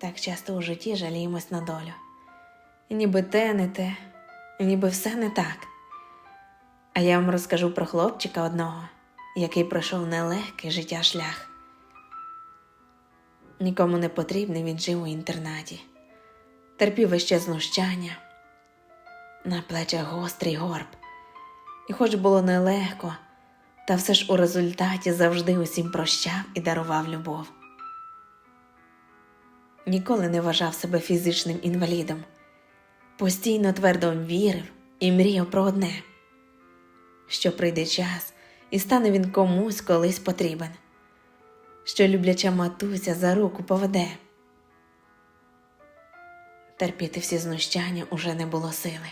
Так часто у житті жаліємось на долю. Ніби те не те, ніби все не так. А я вам розкажу про хлопчика одного, який пройшов нелегкий життя шлях. Нікому не потрібний він жив у інтернаті, терпів іще знущання, на плечах гострий горб. І хоч було нелегко, та все ж у результаті завжди усім прощав і дарував любов. Ніколи не вважав себе фізичним інвалідом, постійно твердо вірив і мріяв про одне, що прийде час і стане він комусь колись потрібен, що любляча матуся за руку поведе. Терпіти всі знущання уже не було сили.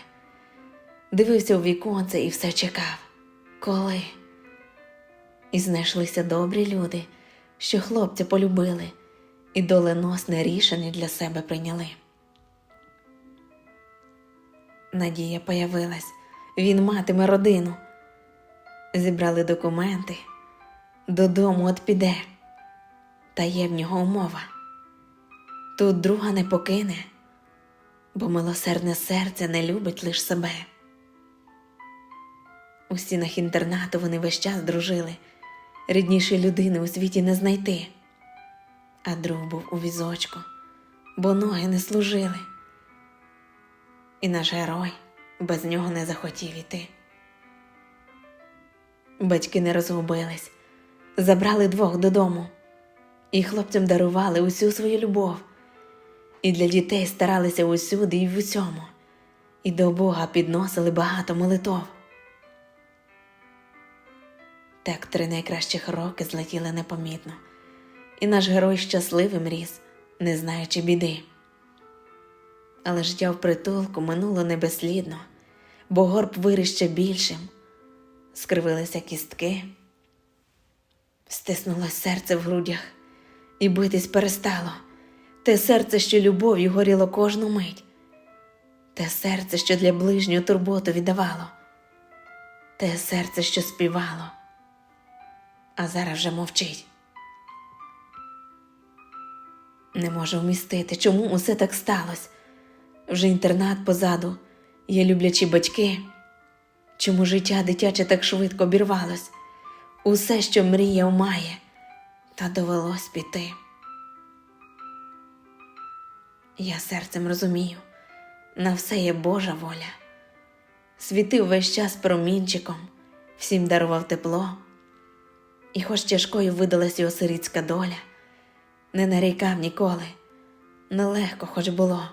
Дивився у віконце і все чекав. Коли? І знайшлися добрі люди, що хлопця полюбили і доленосне рішення для себе прийняли. Надія появилась, він матиме родину. Зібрали документи, додому от піде, та є в нього умова. Тут друга не покине, бо милосердне серце не любить лиш себе. У стінах інтернату вони весь час дружили, ріднішої людини у світі не знайти. А друг був у візочку, бо ноги не служили. І наш герой без нього не захотів іти. Батьки не розгубились, забрали двох додому, і хлопцям дарували усю свою любов, і для дітей старалися усюди і в усьому, і до Бога підносили багато молитов. Так три найкращих роки злетіли непомітно, і наш герой щасливим ріс, не знаючи біди. Але життя в притулку минуло небеслідно, бо горб виріс ще більшим, скривилися кістки, стиснулось серце в грудях, і битись перестало те серце, що любов'ю горіло кожну мить, те серце, що для ближнього турботу віддавало, те серце, що співало а зараз вже мовчить. Не можу вмістити, чому усе так сталося. Вже інтернат позаду, є люблячі батьки. Чому життя дитяче так швидко обірвалось? Усе, що мріяв, має, та довелось піти. Я серцем розумію, на все є Божа воля. Світив весь час промінчиком, всім дарував тепло. І хоч тяжкою видалась його сирітська доля, не нарікав ніколи, нелегко хоч було.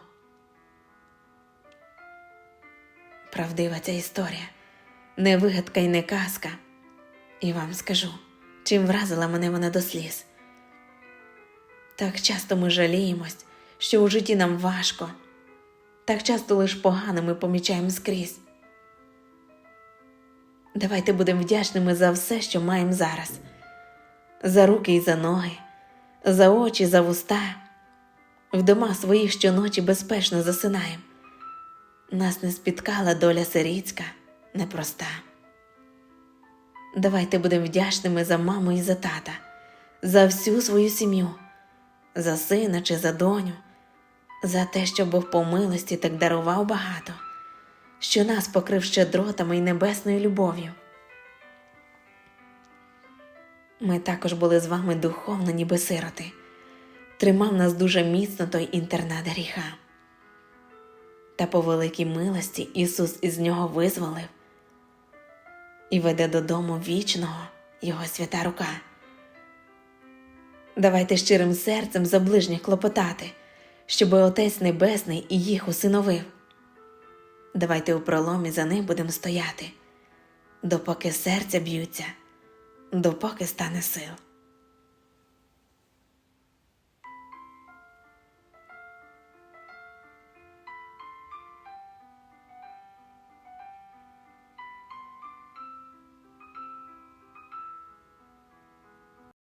Правдива ця історія, не вигадка й не казка, і вам скажу, чим вразила мене вона до сліз. Так часто ми жаліємось, що у житті нам важко, так часто лиш погано ми помічаємо скрізь. Давайте будемо вдячними за все, що маємо зараз, за руки і за ноги, за очі, за вуста. В дома своїх щоночі безпечно засинаємо. Нас не спіткала доля сирітська, непроста. Давайте будемо вдячними за маму і за тата, за всю свою сім'ю, за сина чи за доню, за те, що Бог по милості так дарував багато що нас покрив щедротами і небесною любов'ю. Ми також були з вами духовно, ніби сироти, тримав нас дуже міцно той інтернат гріха. Та по великій милості Ісус із нього визволив і веде додому вічного Його свята рука. Давайте щирим серцем за ближніх клопотати, щоб Отець Небесний і їх усиновив. Давайте у проломі за них будемо стояти, допоки серця б'ються, допоки стане сил.